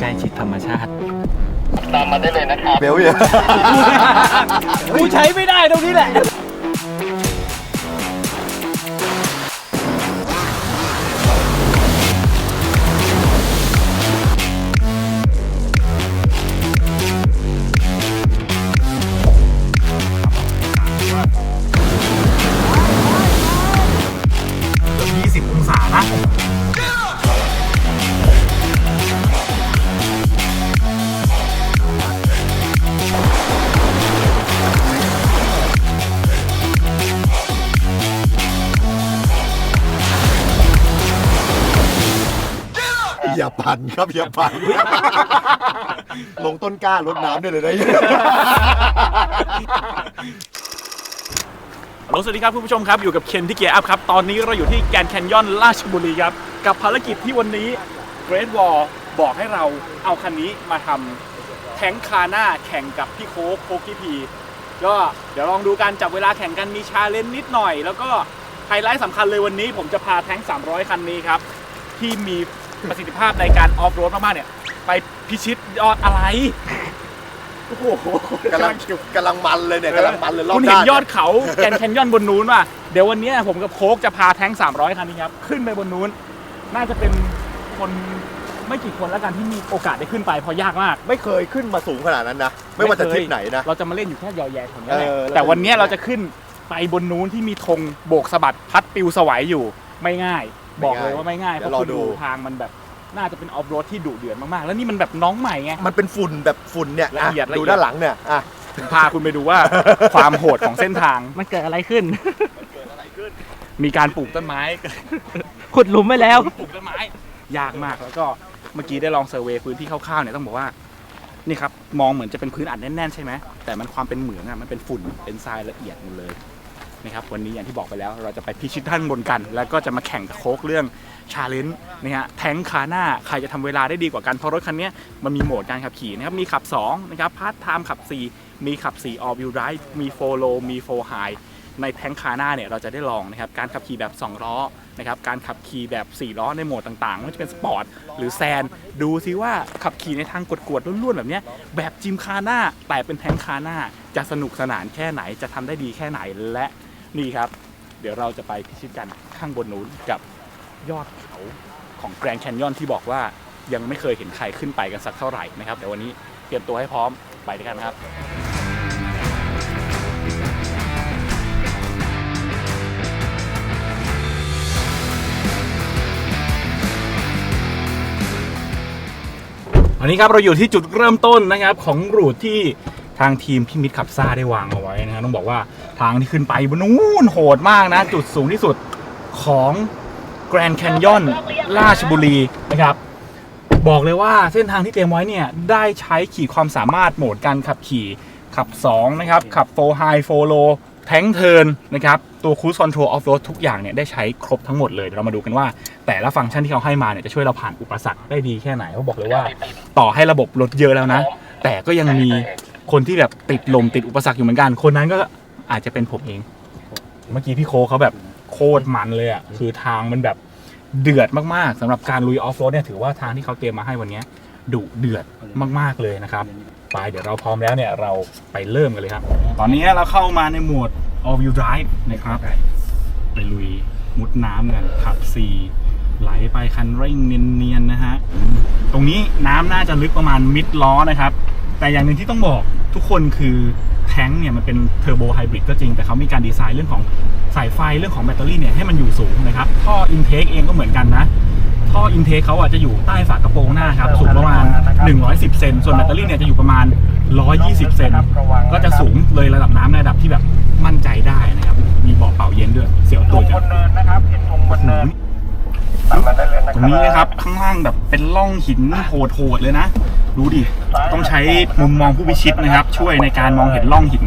ใกล้ชิดธรรมชาติ ตามมาได้เลยนะครับ เบลเนี่ยกูใช้ไม่ได้ตรงนี้แหละ อย่าปั่นครับอย่าปั่นลงต้นกล้ารดน้ำได้เลยนะฮัลโหลสวัสดีครับคุณผู้ชมครับ อยู่กับเคนที่เกียร์อัพครับ ตอนนี้เราอยู่ที่แกรนด์แคนยอนราชบุรีครับ กับภารกิจที่วันนี้ Great Wall บอกให้เราเอาคันนี้มาทำแทงคาหน้าแข่งกับพี่โค้กโคกิพีก็เดี๋ยวลองดูการจับเวลาแข่งกันมีชาเลนจ์นิดหน่อย แล้วก็ไฮไลท์สำคัญเลยวันนี้ผมจะพาแทง300 คันนี้ครับ ที่มี ประสิทธิภาพในการออฟโรดมากๆเนี่ย ไปพิชิตยอดอะไร โอ้โหกำลังกำลังมันเลยเนี่ยกำลังมันเลยรอบคุณหเห็น้านยอดเขาแกรนด์แคนยอนบนนู้นว่ะ เดี๋ยววันเนี้ยผมกับโค้กจะพาแท้ง 300 คันนี้ครับ ขึ้นไปบนนู้น น่าจะเป็นคนไม่กี่คนแล้วกันที่มีโอกาสได้ขึ้นไปเพราะยากมาก ไม่เคยขึ้นมาสูงขนาดนั้นนะ ไม่ว่าจะทริปไหนนะ เราจะมาเล่นอยู่แค่ยอแยแถวนี้แหละเออแล้วแต่วันเนี้ยเราจะขึ้นไปบนนู้นที่มีธงโบกสะบัดพัดปิวสวัยอยู่ไม่ง่าย บอกเลยว่าไม่ง่ายเพเดี๋ยวราะรอคุณดู ดูทางมันแบบน่าจะเป็นออฟโรดที่ดุเดือดมากๆ แล้วนี่มันแบบน้องใหม่ไง มันเป็นฝุ่นแบบฝุ่นเนี่ยละเอียดอะละเอียด ดูด้านหลังเนี่ยอะผมพาคุณไปดูว่า ความโหดของเส้นทาง มันเกิดอะไรขึ้น มีการปลูกต้นไม้ ขุดหลุมไว้แล้ว ปลูกต้นไม้ ยากมากแล้วก็เมื่อกี้ได้ลองเซอร์เวย์พื้นที่คร่าวๆเนี่ยต้องบอกว่านี่ครับมองเหมือนจะเป็นพื้นอัดแน่นๆใช่ไหมแต่มันความเป็นเหมืองอะมันเป็นฝุ่นเป็นทรายละเอียดหมดเลย นะครับวันนี้อย่างที่บอกไปแล้วเราจะไปพิชิตท่านบนกัน แล้วก็จะมาแข่งกับโค้กเรื่องชาเลนจ์นะฮะแทงคาหน้าใครจะทำเวลาได้ดีกว่ากัน เพราะรถคันนี้มันมีโหมดการขับขี่นะครับมีขับ2นะครับพาร์ทไทม์ขับ 4 มีขับ 4 all wheel drive มี4 low มี4 high ในแทงคาหน้าเนี่ยเราจะได้ลองนะครับการขับขี่แบบ 2 ล้อนะครับการขับขี่แบบ 4 ล้อในโหมดต่างๆไม่ว่าจะเป็นสปอร์ตหรือแซน ดูซิว่าขับขี่ในทางกวดๆล้วนๆ แบบเนี้ยแบบจิมคาหน้าแต่เป็นแทงคาหน้าจะสนุกสนานแค่ไหนจะทำได้ดีแค่ไหนและ นี่ครับ เดี๋ยวเราจะไปพิชิตกันข้างบนนู้นกับยอดเขาของแกรนด์แคนยอนที่บอกว่ายังไม่เคยเห็นใครขึ้นไปกันสักเท่าไหร่นะครับเดี๋ยววันนี้เตรียมตัวให้พร้อมไปด้วยกันครับวันนี้ครับเราอยู่ที่จุดเริ่มต้นนะครับของรูทที่ ทางทีมพี่มิตรขับซ่าได้วางเอาไว้นะครับต้องบอกว่าทางที่ขึ้นไปบนนู้นโหดมากนะ จุดสูงที่สุดของแกรนด์แคนยอนราชบุรีนะครับ บอกเลยว่าเส้นทางที่เตรียมไว้เนี่ย ได้ใช้ขีดความสามารถโหมดการขับขี่ขับ 2 นะครับ ขับ4 High 4 Low แทงเทิร์นนะครับ ตัว Cruise Control Off Road ทุกอย่างเนี่ย ได้ใช้ครบทั้งหมดเลยเดี๋ยวเรามาดูกันว่า แต่ละฟังก์ชันที่เขาให้มาเนี่ย จะช่วยเราผ่านอุปสรรคได้ดีแค่ไหนเขาบอกเลยว่า ต่อให้ระบบรถเยอะแล้วนะ แต่ก็ยังมี คนที่แบบติดลมติดอุปสรรคอยู่เหมือนกัน คนนั้นก็อาจจะเป็นผมเอง เมื่อกี้พี่โคเขาแบบโคตรมันเลยอะคือทางมันแบบเดือดมากๆสำหรับการลุยออฟโรดเนี่ยถือว่าทางที่เขาเตรียมมาให้วันนี้ดุเดือดมากๆเลยนะครับไปเดี๋ยวเราพร้อมแล้วเนี่ยเราไปเริ่มกันเลยครับ ตอนนี้เราเข้ามาในโหมด all wheel drive นะครับ ไปลุยมุดน้ำกันขับ4ไหลไปคันเร่งเนียนๆนะฮะ ตรงนี้น้ำน่าจะลึกประมาณมิดล้อนะครับ แต่อย่างหนึ่งที่ต้องบอก ทุกคนคือแท้งเนี่ยมันเป็นเทอร์โบไฮบริดก็จริง แต่เขามีการดีไซน์เรื่องของสายไฟเรื่องของแบตเตอรี่เนี่ยให้มันอยู่สูงนะครับ ท่ออินเทคเองก็เหมือนกันนะท่ออินเทคเขาอาจจะอยู่ใต้ฝากระโปรงหน้าครับสูงประมาณ 110 เซนส่วนแบตเตอรี่เนี่ยจะอยู่ประมาณ 120 เซนก็จะสูงเลยระดับน้ำในระดับที่แบบมั่นใจได้นะครับ มีเบาะเป่าเย็นด้วย เสียวตรตัวงจับงนเนินนะครับเห็นตรงบนเนินตามมาได้เลยนะตรงนี้นะครับ ข้างล่างแบบเป็นร่องหินโหดๆเลยนะ ดูดิ ต้องใช้มุมมองผู้พิชิตนะครับ ช่วยในการมองเห็นร่องหิน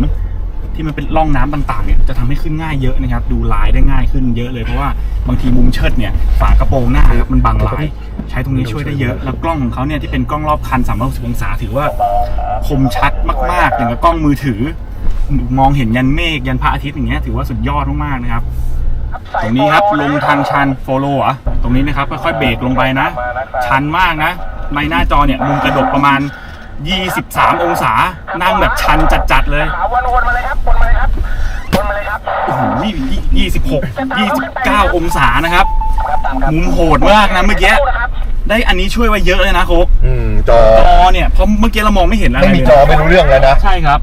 ที่มันเป็นร่องน้ำต่างๆเนี่ยจะทำให้ขึ้นง่ายเยอะนะครับ ดูลายได้ง่ายขึ้นเยอะเลยเพราะว่าบางทีมุมเชิดเนี่ยฝากระโปรงหน้าครับมันบังลาย ใช้ตรงนี้ช่วยได้เยอะแล้วกล้องของเขาเนี่ยที่เป็นกล้องรอบคัน360องศาถือว่าคมชัดมากๆ อย่างกับกล้องมือถือ มองเห็นยันเมฆยันพระอาทิตย์อย่างเงี้ยถือว่าสุดยอดมากๆนะครับตรงนี้ครับลงทางชันโฟโล่อะตรงนี้นะครับค่อยๆเบรกลงไปนะ ชันมากนะ ในหน้าจอเนี่ยมุมกระดกประมาณ 23 องศา นั่งแบบชันจัดๆเลยขาวนวนมาเลยครับวนมาเลยครับวนมาเลยครับโอ้โหยี่สิบหกยี่สิบเก้าองศานะครับครับตามครับมุมโหดมากนะเมื่อกี้นะครับได้อันนี้ช่วยไว้เยอะเลยนะโคกอืมจอจอเนี่ยเพราะเมื่อกี้เรามองไม่เห็นอะไรไม่เลยมีจอไม่รู้เรื่องแล้วนะ ใช่ครับ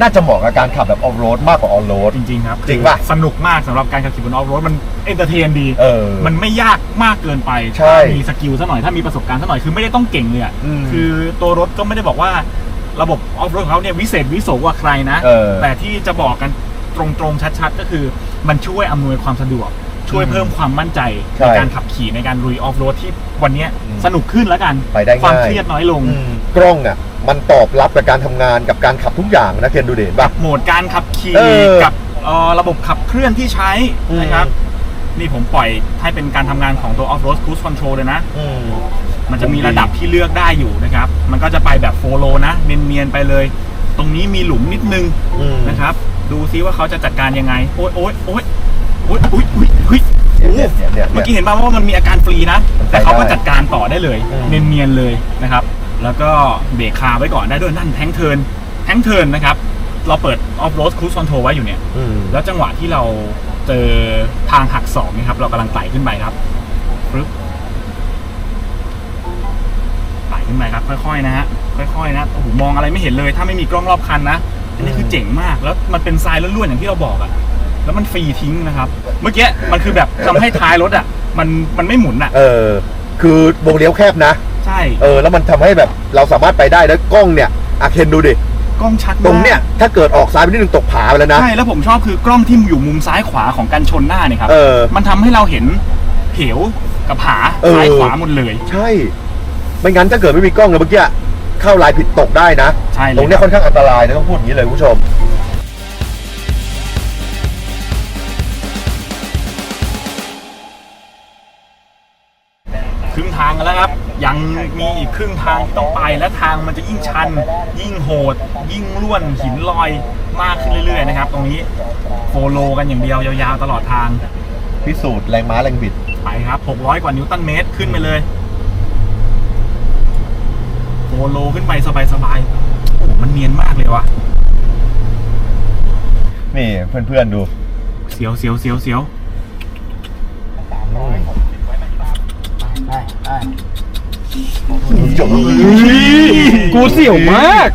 น่าจะเหมาะกับการขับแบบออฟโรดมากกว่าออนโรด จริง ๆ ครับจริงป่ะสนุกมากสำหรับการขับขี่บนออฟโรดมันเอนเตอร์เทนดี เออ มันไม่ยากมากเกินไปใช่ถ้ามีสกิลซะหน่อยถ้ามีประสบการณ์ซะหน่อยคือไม่ได้ต้องเก่งเลยอะอืมคือตัวรถก็ไม่ได้บอกว่าระบบออฟโรดของเขาเนี่ยวิเศษวิโสกว่าใครนะ เออแต่ที่จะบอกกันตรงๆชัดๆ ก็คือ มันช่วยอำนวยความสะดวก ช่วยเพิ่มความมั่นใจใช่ในการขับขี่ในการลุยออฟโรดที่วันเนี้ยอืมสนุกขึ้นแล้วกัน ไปได้ง่ายความเครียดน้อยลง อืม กล้องอะมันตอบรับกับการทำงานกับการขับทุกอย่างนะเคนดูเด่นป่ะโหมดการขับขี่เออกับเอ่อระบบขับเคลื่อนที่ใช้อืมนะครับ นี่ผมปล่อยให้เป็นการทำงานของตัว Off Road Cruise Control เลยนะอืมมันจะมีระดับที่เลือกได้อยู่นะครับ มันก็จะไปแบบโฟโลนะเนียนๆไปเลย ตรงนี้มีหลุมนิดนึงอืมนะครับ ดูซิว่าเขาจะจัดการยังไง โอ๊ยโอ๊ยโอ๊ยโอ๊ยโอ๊ยโอ๊ยเฮ้ยโอ้เนี่ยเนี่ยเนี่ยเมื่อกี้เห็นป่าวว่ามันมีอาการฟรีนะมันไปแต่เขาก็ได้จัดการต่อได้เลยอืมเนียนๆเลยนะครับ แล้วก็เบรกคาไว้ก่อนได้ด้วยนั่นแทงเทิร์นแทงเทิร์นนะครับ เราเปิด Off Road Cruise Control ไว้อยู่เนี่ย อืมแล้วจังหวะที่เราเจอทางหักศอกนะครับ เรากำลังไต่ขึ้นไปครับปึ๊บไต่ขึ้นไปครับ ค่อยๆนะฮะค่อยๆนะโอ้โหมองอะไรไม่เห็นเลย ถ้าไม่มีกล้องรอบคันนะอันนี้คือเจ๋งมาก แล้วมันเป็นทรายล้วนๆอย่างที่เราบอกอะแล้วมันฟรีทิ้งนะครับ เมื่อกี้มันคือแบบทำให้ท้ายรถอะมันมันไม่หมุนอะ เออคือวงเลี้ยวแคบนะใช่ เออแล้วมันทำให้แบบเราสามารถไปได้แล้วกล้องเนี่ยอาเคนดูดิกล้องชัดมากตรงเนี้ยถ้าเกิดออกซ้ายไปนิดนึงตกผาไปแล้วนะ ใช่แล้วผมชอบคือกล้องที่อยู่มุมซ้ายขวาของกันชนหน้าเนี่ยครับเออ มันทำให้เราเห็นเหวกับผาเออ ซ้ายขวาหมดเลย ใช่ ไม่งั้นถ้าเกิดไม่มีกล้องเลยเมื่อกี้เข้าลายผิดตกได้นะ ใช่เลยตรงเนี้ยค่อนข้างอันตรายนะต้องพูดอย่างนี้เลยคุณผู้ชม ครึ่งทางกันแล้วครับ ยังมีอีกครึ่งทางที่ต้องไปและทางมันจะยิ่งชัน ยิ่งโหด ยิ่งล้วนหินลอยมากขึ้นเรื่อยๆนะครับ ตรงนี้โฟโลกันอย่างเดียวยาวๆตลอดทางพิสูจน์แรงม้าแรงบิดไปครับ 600 กว่านิวตันเมตรขึ้นไปเลยโฟโลขึ้นไปสบายๆโอ้โหมันเนียนมากเลยว่ะนี่เพื่อนๆดูเสียวเสียวเสียวเสียว กูเสี่ยวมาก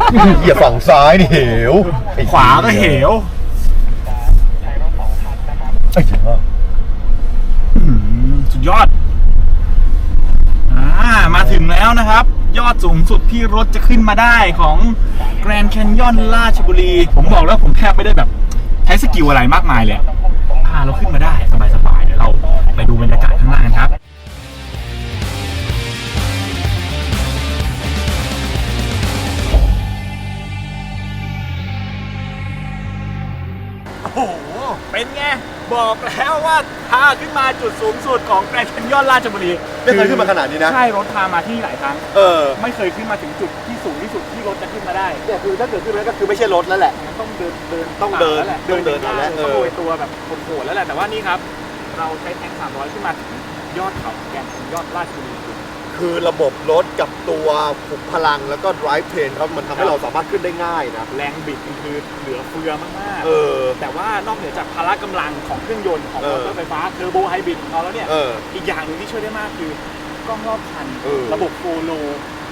อย่าฝั่งซ้ายนี่เหวไอ้ขวาก็เหวไอ้เหี้ยอืมสุดยอด อ่า มาถึงแล้วนะครับ ยอดสูงสุดที่รถจะขึ้นมาได้ของแกรน d c แคนยอนราชบุรี ผมบอกแล้วผมแทบไม่ได้แบบ ใช้สกิลอะไรมากมายเลยพาเราขึ้นมาได้สบายๆเดี๋ยวเราไปดูบรรยากาศข้างล่างกันครับ เป็นไง บอกแล้วว่าพาขึ้นมาจุดสูงสุดของแกรน d c แคนยอนราชบุรีไม่เคยขึ้นมาขนาดนี้นะ ใช่รถพามาที่หลายครั้ง เออ ไม่เคยขึ้นมาถึงจุดที่สูงที่สุดที่รถจะขึ้นมาได้ เนี่ยคือถ้าเกิดขึ้นแล้วก็คือไม่ใช่รถแล้วแหละมันต้องเดินเดินต้องเดินป่าแล้วแหละต้องเดินยากแล้วเออ ต้องโรยตัวแบบโหดๆแล้วแหละแต่ว่านี่ครับ เราใช้แทง300 ขึ้นมาถึงยอดเขาแกนยอดราชบุรี คือระบบรถกับตัวขุมพลังแล้วก็ drive train เขามันทำให้เราสามารถขึ้นได้ง่ายนะ แรงบิดมันคือเหลือเฟือมากเออๆแต่ว่านอกเหนือจากพละกำลังของเครื่องยนต์ของเอมออเตอร์ไฟฟ้าเทอร์โบไฮบริดของเราแล้วเนี่ย เออ อีกอย่างหนึ่งที่ช่วยได้มากคือกล้องรอบคัน เออ ระบบโฟโล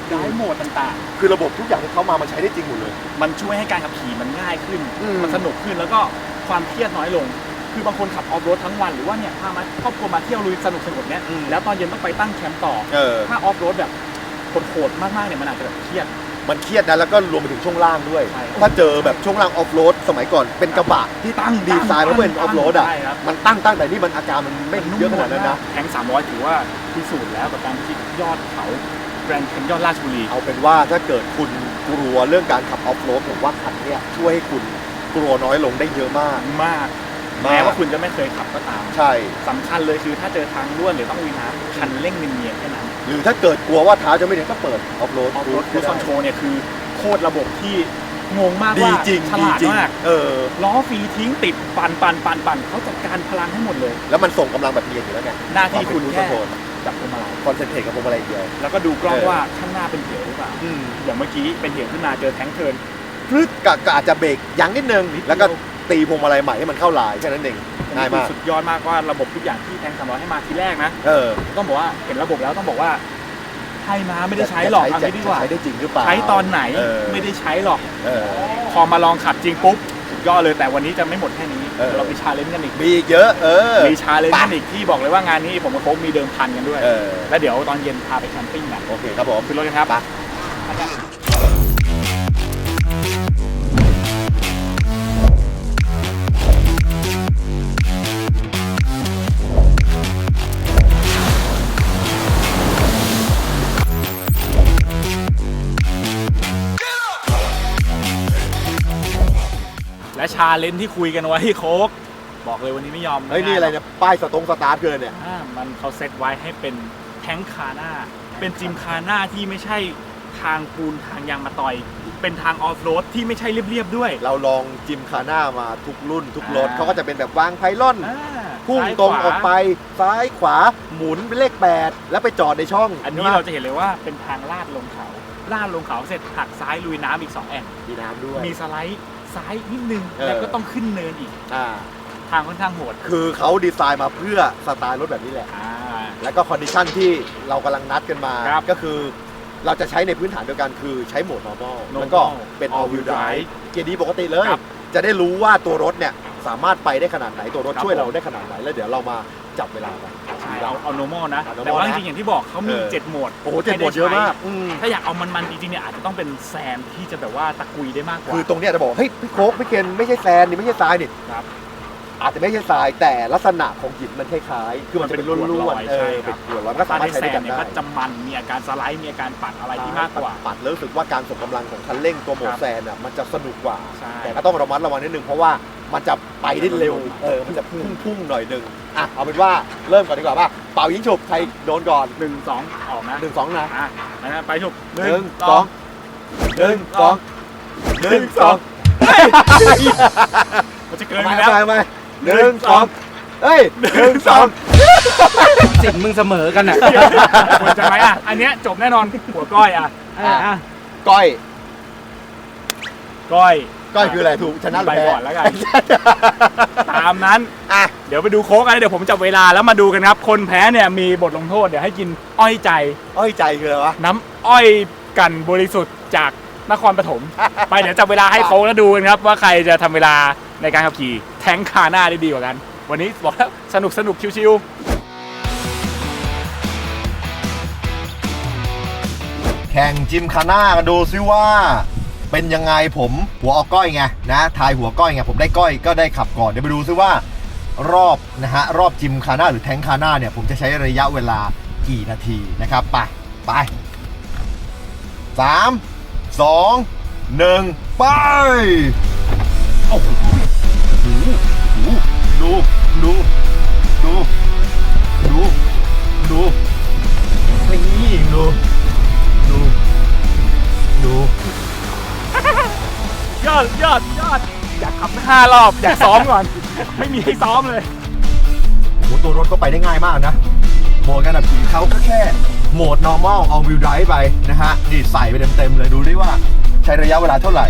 ได้โหมดต่างๆคือระบบทุกอย่างที่เขามามันใช้ได้จริงหมดเลยมันช่วยให้การขับขี่มันง่ายขึ้น อืม มันสนุกขึ้นแล้วก็ความเครียดน้อยลง คือบางคนขับออฟโรดทั้งวันหรือว่าเนี่ยพามาครอบครัวมาเที่ยวลุยสนุกสนุกๆเนี่ยแล้วตอนเย็นต้องไปตั้งแคมป์ต่อ เออ ถ้าออฟโรดแบบโหดๆมากๆเนี่ยมันอาจจะแบบเครียด มันเครียดนะแล้วก็รวมไปถึงช่วงล่างด้วย ใช่ ถ้าเจอแบบช่วงล่างออฟโรดสมัยก่อนเป็นกระบะที่ตั้งดีไซน์มาเป็นออฟโรดอะ ใช่ครับ มันตั้งตั้งแต่นี่มันอาการมันไม่เยอะขนาดนั้นนะ แทง300 ถือว่าพิสูจน์แล้วกับการพิชิตยอดเขาแกรนด์แคนยอนราชบุรี เอาเป็นว่าถ้าเกิดคุณกลัวเรื่องการขับออฟโรดผมว่าคันเนี้ยช่วยให้คุณกลัวน้อยลงได้เยอะมาก มาก แม้ว่าคุณจะไม่เคยขับก็ตามใช่ สำคัญเลยคือถ้าเจอทางล้วนหรือต้องลุยน้ำคันเร่งเนียนๆแค่นั้นหรือถ้าเกิดกลัวว่าเท้าจะไม่ถึงก็เปิดออฟโรดออฟโรดคูสคอนโทรเนี่ยคือโคตรระบบที่งงมากดีว่าจริงฉดีลาดจริงมากเออ ล้อฟรีทิ้งติดปั่นปั่นปั่นปั่นเขาจัดการพลังให้หมดเลย แล้วมันส่งกำลังแบบเนียนอยู่แล้วไงหน้าที่คุณแค่แค่จับพวงมาลัยคอนเซนเทรตกับพวงมาลัยเดียวแล้วก็ดูกล้องเออว่าข้างหน้าเป็นเหวหรือเปล่า อืมอย่างเมื่อกี้เป็นเหวขึ้นมาเจอแท้งเทิร์นพลึดกะกะอาจจะเบรกยั้งนิดนึงนิดเดียวแล้วก็ ตีพวงมาลัยใหม่ให้มันเข้าลายแค่นั้นเองง่ายมากสุดยอดมากว่าระบบทุกอย่างที่แทงสามร้อยให้มาทีแรกนะ เออต้องบอกว่าเห็นระบบแล้วต้องบอกว่าให้มาไม่ได้ใช้หรอกจะเอาใช้งี้ดีกว่าจะใช้ได้จริงหรือเปล่าใช้ตอนไหนเออไม่ได้ใช้หรอกเออพอมาลองขับจริงปุ๊บสุดยอดเลยแต่วันนี้จะไม่หมดแค่นี้เออเราไปชาเลนจ์กันอีกมีอีกเยอะเออมีชาเลนจ์กันอีกที่บอกเลยว่างานนี้ผมกับโค้กมีเดิมพันกันด้วยเออแล้วเดี๋ยวตอนเย็นพาไปแคมปิ้งกันโอเคครับผมขึ้นรถกันครับาเลนจ์ที่คุยกันไว้โค้กบอกเลยวันนี้ไม่ยอมเฮ้ยนี่อะไรเนี่ยป้ายสตรงสตาร์ทเกินเนี่ยอ่ามันเขาเซตไว้ให้เป็นแท้งคาหน้าเป็นจิมคาหน้าที่ไม่ใช่ทางปูนทางยางมาตอย เป็นทางออฟโรดที่ไม่ใช่เรียบๆด้วย เราลองจิมคาน่ามาทุกรุ่นทุกรถอ่าเขาก็จะเป็นแบบวางไพลอนอ่าพุ่งซ้ายตรงขวาออกไปซ้ายขวาหมุนเป็นเลข 8 แล้วไปจอดในช่อง อันนี้ใช่ปะเราจะเห็นเลยว่าเป็นทางลาดลงเขาลาดลงเขาเสร็จหักซ้ายลุยน้ำอีก2แอ่งมีน้ำด้วยมีสไลด์ ซ้ายนิดนึงเออ แล้วก็ต้องขึ้นเนินอีก อ่าทางค่อนข้างโหดคือเขาดีไซน์มาเพื่อสไตล์รถแบบนี้แหละ อ่า แล้วก็คอนดิชันที่เรากำลังนัดกันมา ครับ ก็คือเราจะใช้ในพื้นฐานเดียวกันคือใช้โหมด normal normal แล้วก็เป็น all all wheel wheel drive drive เกียร์ดีปกติเลย ครับจะได้รู้ว่าตัวรถเนี่ยสามารถไปได้ขนาดไหนตัวรถครับ ช่วยเราผมได้ขนาดไหน แล้วเดี๋ยวเรามาจับเวลากัน ใช่เอาเอา normal นะ เอา normal แต่ว่าจนะริงๆอย่างที่บอกเขามี เออเจ็ดโหมดโอ้โหเจ็ดโหมดเยอะมากอืมถ้าอยากเอามันๆจริงๆเนี่ยอาจจะต้องเป็นแซมที่จะแบบว่าตะกุยได้มากกว่า คือตรงเนี้ยจะบอกเฮ้ยพี่โค้กพี่เคนไม่ใช่แซนนี่ไม่ใช่ทรายนี่ครับ อาจจะไม่ใช่ทรายแต่ลักษณะของหินมันคล้ายๆคือมันจะเป็นร่มันเป็นกรวดลวอนยๆเอใช่อครัเป็บนกรวดแล้วก็สาถ้ามารถได้ใช้แซด้วยกัมนเนี่ยได้ ก็จะมันมีอาการสไลด์มีอาการปัดอะไรที่มากกว่า ปัดแล้วรู้สึกว่าการส่งกำลังของคันเร่งตัวโหมคดรับแซนอะมันจะสนุกกว่า ใช่ แต่ก็ต้องระมัดระวังนิดนึงเพราะว่า มันจะไปได้เร็ว เออ มันจะพุ่งพุ่งๆหน่อยหนึงอะ เอาเป็นว่าเริ่มก่อนดีกว่าป่ะ เป่ายิงฉุบใครโดนก่อนหนึ่งสองออกนะหนึ่งสองนะอะนะไปฉุกหนึ่งสองหนึ่งสองหนึ่งสองมันจะเกิไปนไปไปแล้วไปหนึ่งสองเฮ้ยหนึ่งสองสิทธิ์มึงเสมอกันอะควรจะไหมอะ อันเนี้ยจบแน่นอนหัวก้อยอะอะอะก้อย ก้อย ก้อยคืออะไรถูกชนะหรือไปแพ้ก่อนแล้วกัน ตามนั้น อะ เดี๋ยวไปดูโค้กกันเดี๋ยวผมจับเวลาแล้วมาดูกันครับ คนแพ้เนี่ยมีบทลงโทษเดี๋ยวให้กินอ้อยใจ อ้อยใจคืออะไรวะ น้ำอ้อยกันบริสุทธิ์จากนครปฐม ไปเดี๋ยวจับเวลาให้โค้กแล้วดูกันครับ ว่าใครจะทำเวลาในการขับขี่แทงคาหน้าได้ดีกว่ากัน วันนี้บอกแล้วสนุกสนุกชิวแข่งจิมคาน่ากันดูซิว่า เป็นยังไงผมหัวออกก้อยไงนะทายหัวก้อยไงผมได้ก้อยก็ได้ขับก่อนเดี๋ยวไปดูซิว่ารอบนะฮะรอบจิมคาน่าหรือแทงคาน่าเนี่ยผมจะใช้ระยะเวลากี่นาทีนะครับไปไปสามสองหนึ่งไป ห้ารอบอยากซ้อมก่อน ไม่มีให้ซ้อมเลยโอ้โหตัวรถก็ไปได้ง่ายมากนะโหมดการขับขี่เขาก็แค่โหมด normal all wheel drive ไปนะฮะนี่ใส่ไปเต็มๆเลยดูได้ว่าใช้ระยะเวลาเท่าไหร่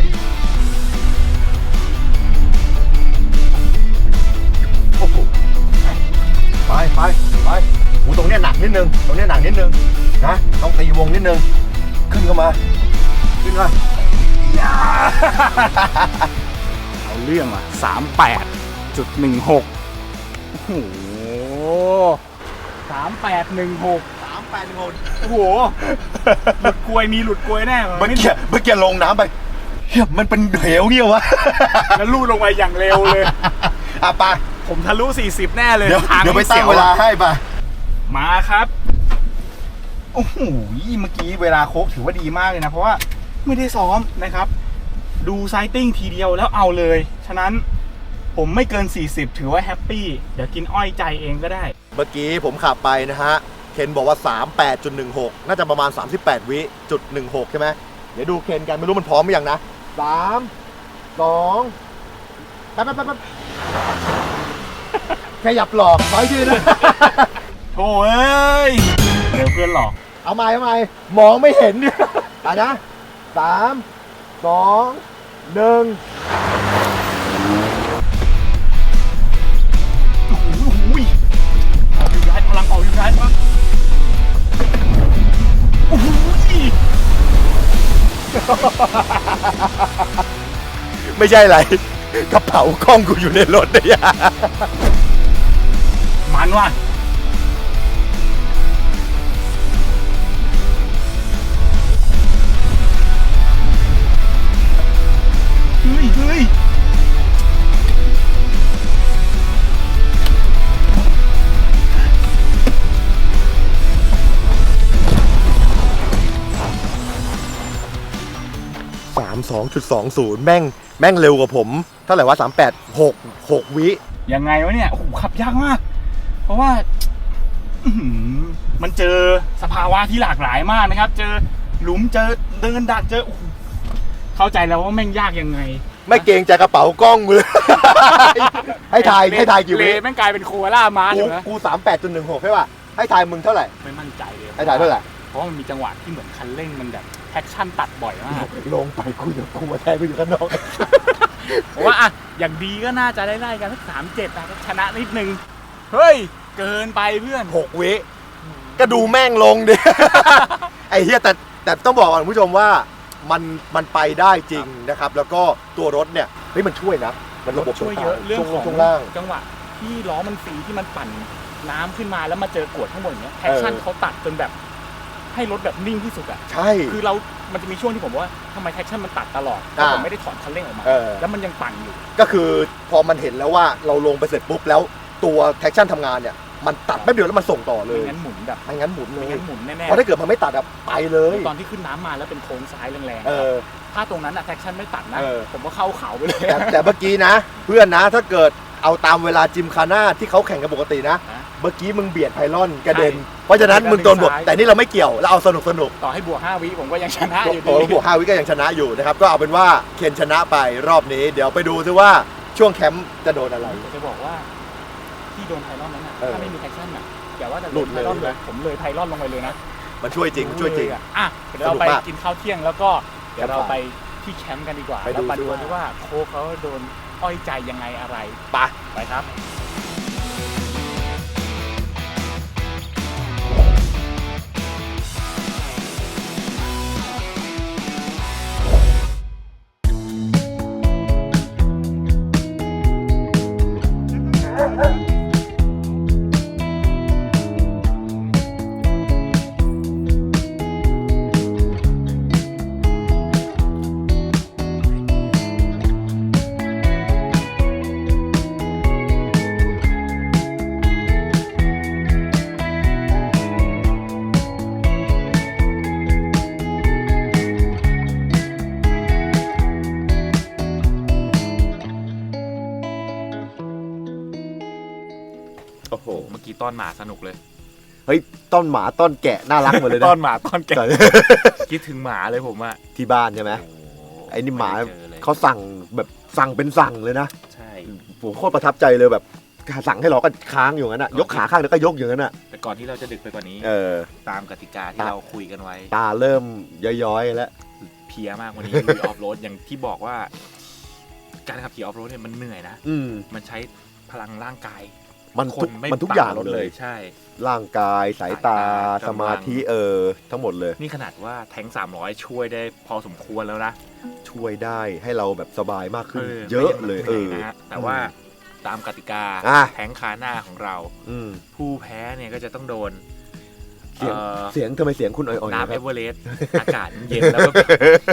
โอ้โห ไปไปไปโอ้ตรงเนี้ยหนักนิดนึง ตรงเนี้ยหนักนิดนึงนะ ต้องตีวงนิดนึง ขึ้นเข้ามา ขึ้นมาย่า เอาเรื่องอะสามแปดจุดหนึ่งหกโอ้โหสามแปดหนึ่งหกสามแปดโงโอ้โห หลุดกลวยมีหลุดกลวยแน่เมื่อกี้เมื่อกี้ลงน้ำไปเฮ้ยมันเป็นเหวเงี้ยวะ แล้วลูดลงไปอย่างเร็วเลยอะไปผมทะลุ 40 แน่เลยเดี๋ยวทางเดี๋ยวไปมันตั้สีงยเวลาอะให้ไปมาครับ โอ้โห เมื่อกี้เวลาโค้กถือว่าดีมากเลยนะ เพราะว่าไม่ได้ซ้อมนะครับ ดูไซติ้งทีเดียวแล้วเอาเลย ฉะนั้นผมไม่เกิน 40 ถือว่าแฮปปี้ เดี๋ยวกินอ้อยใจเองก็ได้ เมื่อกี้ผมขับไปนะฮะ เคนบอกว่า 38.16 น่าจะประมาณ 38 วิจุด16 ใช่ไหม เดี๋ยวดูเคนกันไม่รู้มันพร้อมหรือยังนะสามสองแป๊บแป๊บแป๊บแป๊บแค่หยับหลอกขออีกทีนะ โถ่เอ้ยเดี๋ยวเพื่อนหลอก เอาใหม่เอาใหม่มองไม่เห็นเนี่ยอะนะสามสอง หนึ่งโอ้โหออกอยู่ได้พลังออกอยู่ได้ปะโอ้โหไม่ใช่อะไร กระเป๋ากล้องกูอยู่ในรถเนี่ยมันว่ะ สามสองจุดสองศูนย์แม่ง แม่งเร็วกว่าผม เท่าไหร่วะสามแปดหกหกวิ ยังไงวะเนี่ยโอ้โหขับยากมาก เพราะว่าอื้อหือมันเจอสภาวะที่หลากหลายมากนะครับ เจอหลุมเจอเดินดัดเจอโอ้โหเข้าใจแล้วว่าแม่งยากยังไง ไม่เกรงใจกระเป๋ากล้องมือ ให้ทายให้ทายกี่วิเลแม่งกลายเป็นโคอาล่ามากูอยู่นะกูสามแปดจุดหนึ่งหกใช่ป่ะให้ทายมึงเท่าไหร่ไม่มั่นใจเลยให้ทายเท่าไหร่เพราะว่ามันมีจังหวะที่เหมือนคันเร่งมันแบบแท็กชั่นตัดบ่อยมากลงไปกูเดี๋ยวกูมาแทนกูอยู่ข้างนอกเพราะว่าอะอย่างดีก็น่าจะได้ไล่กันสักสามเจ็ดนะชนะนิดนึงเฮ้ย เกินไปเพื่อนหกวิก็ดูแม่งลงดิไอ้เฮียแต่แต่ต้องบอกก่อนคุณผู้ชมว่า มันมันไปได้จริงนะครับ แล้วก็ตัวรถเนี่ยเฮ้ยมันช่วยนะ มันระบบช่วยเยอะต่างๆเรื่องช่วงของช่วงล่าง จังหวะที่ล้อมันฟรีที่มันปั่นน้ำขึ้นมาแล้วมาเจอกรวดข้างบนอย่างเงี้ยแท็กชั่นเออเขาตัดจนแบบให้รถแบบนิ่งที่สุดอะใช่ คือเรา มันจะมีช่วงที่ผมว่าทำไมแท็กชั่นมันตัดตลอดแต่อ่าผมไม่ได้ถอนคันเร่งออกมาเออแล้วมันยังปั่นอยู่ ก็คือพอมันเห็นแล้วว่าเราลงไปเสร็จปุ๊บแล้วตัวแท็กชั่นทำงานเนี่ย มันตัดแป๊บเดียวแล้วมันส่งต่อเลไม่ยงั้นหมุนแบบไม่งั้นหมุนเลไม่ยงั้นหมุนแน่เพราะถ้าเกิดมันไม่ตัดอะไปเลย ๆตอนที่ขึ้นน้ำมาแล้วเป็นโค้งซ้ายแรงๆเออ ถ้าตรงนั้นอะแท็กชั่นไม่ตัดนะ เออ ผมก็เข้าเขาไปเลย แต่แต่เมื่อกี้นะ เพื่อนนะถ้าเกิดเอาตามเวลาจิมคาน่าที่เขาแข่งกันปกตินะ ฮะเมื่อกี้มึงเบียดไพลอนกระเด็น ใช่เพราะฉะนั้นมึงโดนบวกซ้ายแต่นี่เราไม่เกี่ยวเราเอาสนุกสนุกต่อให้บวก5วิผมก็ยังชนะอยู่โอ้ดีบวกห้าวิก็ยังชนะอยู่นะครับ ก็เอาเป็นว่าเคนชนะไปรอบนี้ เดี๋ยวไปดูซิว่าช่วงแคมป์จะโดนอะไร จะบอกว่า ที่โดนไพลอนนั้นอะเออถ้าไม่มีแท็กชั่นอะอย่าว่าแต่หลุดไพลอนเลยเลยผมเลยไพลอนลงไปเลยนะมันช่วยจริงช่วยจริง เลยอะอะเดี๋ยวเราไปสนุกมากกินข้าวเที่ยงแล้วก็เดี๋ยวครับเราไปที่แคมป์กันดีกว่าไปดูแล้วมาดูซิว่าที่ว่าโค้ชเขาโดนอ้อยใจยังไงอะไรไป ไปครับ อกี้ต้อนหมาสนุกเลย เฮ้ยต้นหมาต้นแกะน่ารักหมดเลยนะ ต้อนหมาต้อนแกะแต่คิดถึงหมาเลยผมอะที่บ้านใช่ไหมไอ้นี่หมาเขาสั่งแบบสั่งเป็นสั่งเลยนะใช่ ผมโคตรประทับใจเลยแบบสั่งให้เราก็ค้างอยู่งั้นอะยกขาข้างแล้วก็ยกอย่างนั้นอะแต่ก่อนที่เราจะดึกไปกว่านี้ เออ ตามกติกาที่เราคุยกันไว้ ตาเริ่มย้อยๆแล้ว เพลียมากวันนี้ ลุยออฟโรดอย่างที่บอกว่า การขับขี่ออฟโรดเนี่ยมันเหนื่อยนะ อืม มันใช้พลังร่างกาย มันคทุกนไม่มันทุกอย่างปรถเลยใช่ ร่างกายสายตาสายตา สมาธิเออทั้งหมดเลย นี่ขนาดว่าแทง300 ช่วยได้พอสมควรแล้วนะช่วยได้ให้เราแบบสบายมากขึ้นเออเยอะเลยไม่เอใช่อนะฮะแต่ว่าตามกติกาอะ แทงคาหน้าของเรา อืมผู้แพ้เนี่ยก็จะต้องโดนเสียงเอ่อเสียงทำไมเสียงคุณอ่อยๆน้ำนะคเอรับ เวอเรสต์อากาศเย็นแล้วก็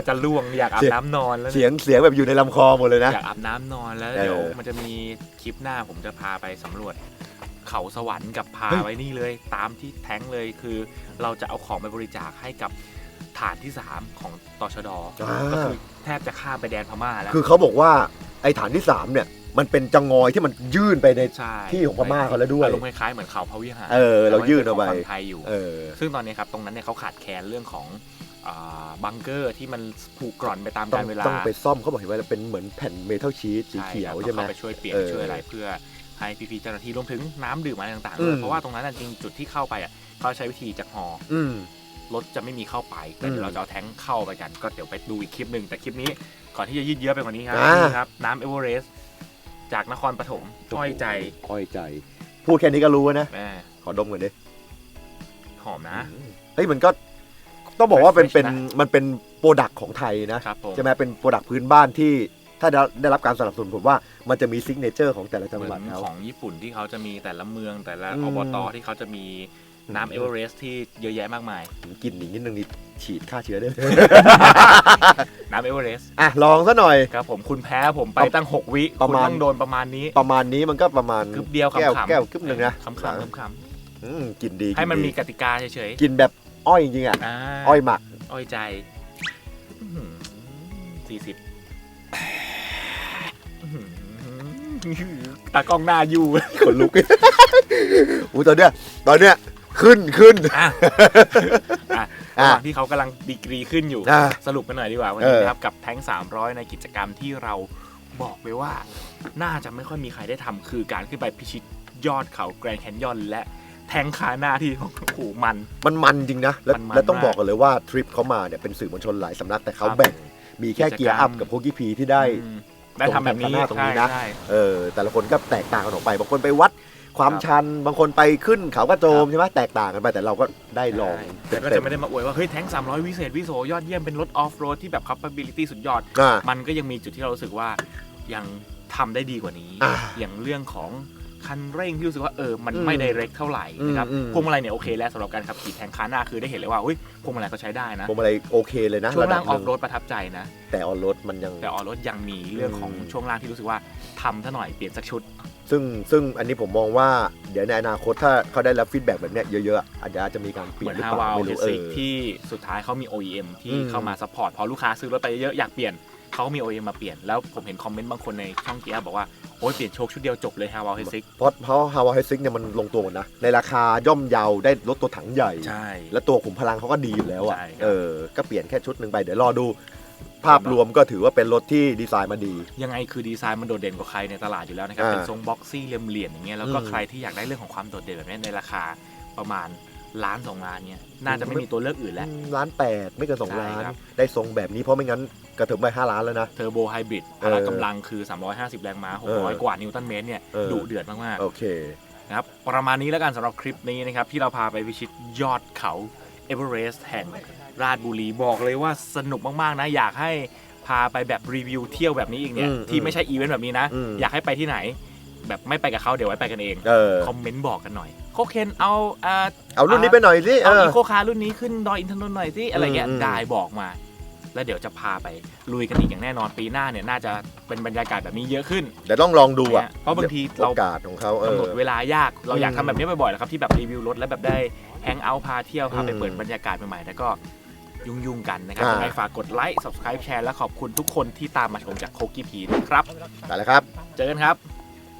จะล่วงอยากอาบน้ำนอนแล้วเสีเนี่ยยงเสียงแบบอยู่ในลำคอหมดเลยนะ อยากอาบน้ำนอนแล้วเออเดี๋ยวมันจะมีคลิปหน้าผมจะพาไปสำรวจ เขาสวรรค์กับพาเฮ้ย ไว้นี่เลย ตามที่แท้งเลยคือ เราจะเอาของไปบริจาคให้กับฐานที่3ของตชดอ่าก็คือแทบจะข้ามไปแดนพม่าแล้ว คือเขาบอกว่าไอ้ฐานที่สามเนี่ย มันเป็นจังงอยที่มันยื่นไปในใช่ที่ของพม่าเขาแล้วด้วยอารมณ์คล้ายๆเหมือนเขาพระวิหารเออเรายื่นเอาไปแต่ว่ป็ของฝั่งไทยอยู่เออซึ่งตอนนี้ครับตรงนั้นเนี่ยเขาขาดแคลนเรื่องของเอ่าบังเกอร์ที่มันผุกร่อนไปตามต้อกางรเวลาต้องไปซ่อมเขาบอกเห็นว่าเป็นเหมือนแผ่นเมทัลชีตสีเขียวครับใช่ไหมต้องเข้าไปช่วยเปลี่ยนเออช่วยอะไรเพื่อให้พี่ๆเจ้าหน้าที่รวมถึงน้ำดื่มอะไรต่างๆอืด้วยมเพราะว่าตรงนั้นนะจริงจุดที่เข้าไปอะเขาใช้วิธีจากหออืมรถจะไม่มีเข้าไปแต่อืมเดี๋ยวเราจะเอาแท้งเข้าไปกัน ก็เดี๋ยวไปดูอีกคลิปหนึ่งแต่คลิปนี้ก่อนที่จะยืดเยื้อไปกว่านี้ครับอ่านี่นี่ครับน้ำเอเวอเรสต์ จากนครปฐมอ้อยใจอ้อยใจ พูดแค่นี้ก็รู้นะ แม่ขอดมก่อนดิหอมนะ เฮ้ยมันก็ต้องบอกว่าเป็น Fresh เป็นนะ มันเป็นโปรดักของไทยนะครับผม ใช่ไหมเป็นโปรดักพื้นบ้านที่ถ้าได้ได้รับการสนับสนุนผมว่ามันจะมีซิกเนเจอร์ของแต่ละจังเหมืหวัดอนเขา ของญี่ปุ่นที่เขาจะมีแต่ละเมืองแต่ละอืมอบตที่เขาจะมี น้ำอืมเอเวอเรสต์ที่เยอะแยะมากมายกลินอีกนิดนึงนี่ฉีดฆ่าเชื้อได้เลยน้ำเอเวอเรสต์อะลองซะหน่อย ครับผมคุณแพ้ผมไปตั้ง 6 วิประมาณคุณต้องโดนประมาณนี้ประมาณนี้มันก็ประมาณกึบเดียวแก้วขำๆแก้วกึบหนึ่งนะขำๆขำอืมกลินดีๆให้มันกลิ่มีดีกติกาเฉยกลินแบบอ้อยจริงๆอะๆอ่าอ้อยหมัก อ้อยใจสี่สิบตากล้องหน้าอยู่ ขนลุก อู้ตอนเนี้ยตอนเนี้ย ขึ้นขึ้นอะอะอะระหว่างที่เขากำลังดีกรีขึ้นอยู่ อะสรุปกันหน่อยดีกว่าวันเอนี้อนะครับกับแท้ง 300 ในกิจกรรมที่เราบอกไปว่า น่าจะไม่ค่อยมีใครได้ทำคือการขึ้นไปพิชิตยอดเขาแกรนด์แคนยอนและแทงคาหน้าที่โอ้โหมัน มันมันจริงนะ แล้วมันมันแล้วต้องมากบอกกันเลยว่าทริปเขามาเนี่ยเป็นสื่อมวลชนหลายสำนักแต่เขาครับแบ่งมีแค่กิจกรรมเกียร์อัพกับโคกี้พีที่ได้ อืมได้ทำแบบนี้ตรงนี้นะ ใช่ใช่ เออแต่ละคนก็แตกต่างกันออกไปบางคนไปวัด ความครับ ชันบางคนไปขึ้นเขากระโจมครับใช่ไหมแตกต่างกันไปแต่เราก็ได้ลองแต่ก็จะไม่ได้มาอวยว่า เฮ้ย แท้ง 300 วิเศษ วิโสยอดเยี่ยมเป็นรถออฟโรดที่แบบ capability สุดยอดอ่า มันก็ยังมีจุดที่เรารู้สึกว่ายังทำได้ดีกว่านี้ อ่าอย่างเรื่องของคันเร่งที่รู้สึกว่าเออ มันอืมไม่ไดเรกเท่าไหร่นะครับอืมอืม พวงมาลัยเนี่ยโอเคแล้วสำหรับการขับขี่แทงคาหน้าคือได้เห็นเลยว่าเฮ้ยพวงมาลัยเขาใช้ได้นะผมอะไรโอเคเลยนะช่วงระดัล่าบงหออนึ่ฟงโรดประทับใจนะ แต่ออนรถมันยัง แต่ออฟโรดยังมีเรื่องของอืม ช่วงล่างที่รู้สึกว่าทำซะหน่อยเปลี่ยนสักชุด ซึ่งซึ่งอันนี้ผมมองว่าเดี๋ยวในอนาคตถ้าเขาได้รับฟีดแบ็กแบบเนี้ยเยอะๆอะอาจจะอาจจะมีการเปเหลี่ยมืนอนหรือฮาเปล่าวาไม่เฮรู้เอสิกอ ที่สุดท้ายเขามี OEM ที่อืม เข้ามาซัพพอร์ตพอลูกค้าซื้อรถไปเยอะๆอยากเปลี่ยนเขาก็มี OEM มาเปลี่ยน แล้วผมเห็นคอมเมนต์บางคนในช่องเกียร์บอกว่า โอ้ยเปลี่ยนโชคชุดเดียวจบเลยฮาวาเฮสิกเพราะเพราะฮาวาไฮซิกเนี่ยมันลงตัวหมดนะ ในราคาย่อมเยาได้รถตัวถังใหญ่ ใช่ และตัวขุมพลังเขาก็ดีอยู่แล้วอะใช่ครับ เออก็เปลี่ยนแค่ชุดหนึ่งไปเดี๋ยวรอดู ภาพรวมก็ถือว่าเป็นรถที่ดีไซน์มาดี ยังไงคือดีไซน์มันโดดเด่นกว่าใครในตลาดอยู่แล้วนะครับอ่าเป็นทรงบ็อกซี่เหลี่ยมๆอย่างเงี้ยแล้วก็อืมใครที่อยากได้เรื่องของความโดดเด่นแบบนี้ในราคาประมาณล้านสองล้านเนี่ยน่าจะไม่มีตัวเลือกอื่นแล้วล้านแปดไม่เกินสองใช่ล้านครับได้ทรงแบบนี้เพราะไม่งั้นกระเถิบไปห้าล้านแล้วนะเทอร์โบไฮบริดพเออละกำลังคือ 350 แรงม้าเออ600 กว่านิวตันเมตรเนี่ยเออดุเดือดมากโอเคๆนะครับประมาณนี้แล้วกันสำหรับคลิปนี้นะครับที่เราพาไปพิชิตยอดเขาเอเวอเรสต์แห่ง ราชบุรีบอกเลยว่าสนุกมากๆนะ อยากให้พาไปแบบรีวิวเที่ยวแบบนี้อีกเนี่ยอืมที่ไม่ใช่อีเวนต์แบบนี้นะ อืมอยากให้ไปที่ไหน แบบไม่ไปกับเขาเดี๋ยวไว้ไปกันเองเออ คอมเมนต์บอกกันหน่อยโคเคนเอาอ่า เอารุ่นนี้ไปหน่อยสิเอเอาอ อีโคคาร์รุ่นนี้ขึ้นดอยอินทนนท์หน่อยสิอะไรเงี้ยอืม ได้บอกมา แล้วเดี๋ยวจะพาไปลุยกันอีกอย่างแน่นอนปีหน้าเนี่ยน่าจะเป็นบรรยากาศแบบนี้เยอะขึ้น เดี๋ยวต้องลองดูอะเนี่ยเพราะบางทีโอเรากาสของเขาเอกำหนอดเวลายากเราอยากอืมทำแบบนี้บ่อยๆแหละครับที่แบบรีวิวรถแล้วแบบได้แฮงเอาท์พาเที่ยวพาไปอืม เปิดบรรยากาศใหม่ๆแล้วก็ ยุ่งๆกันนะครับอ่า ยังไงฝากกดไลค์ subscribe แชร์และขอบคุณทุกคนที่ตามมาชมจากโคกี้พีนะครับ ไปแล้วครับ เจอกันครับ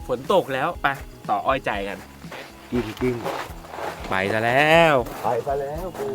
ฝนตกแล้วไปต่ออ้อยใจกัน กิ้งกิ้งไปซะแล้ว ไปซะแล้วกู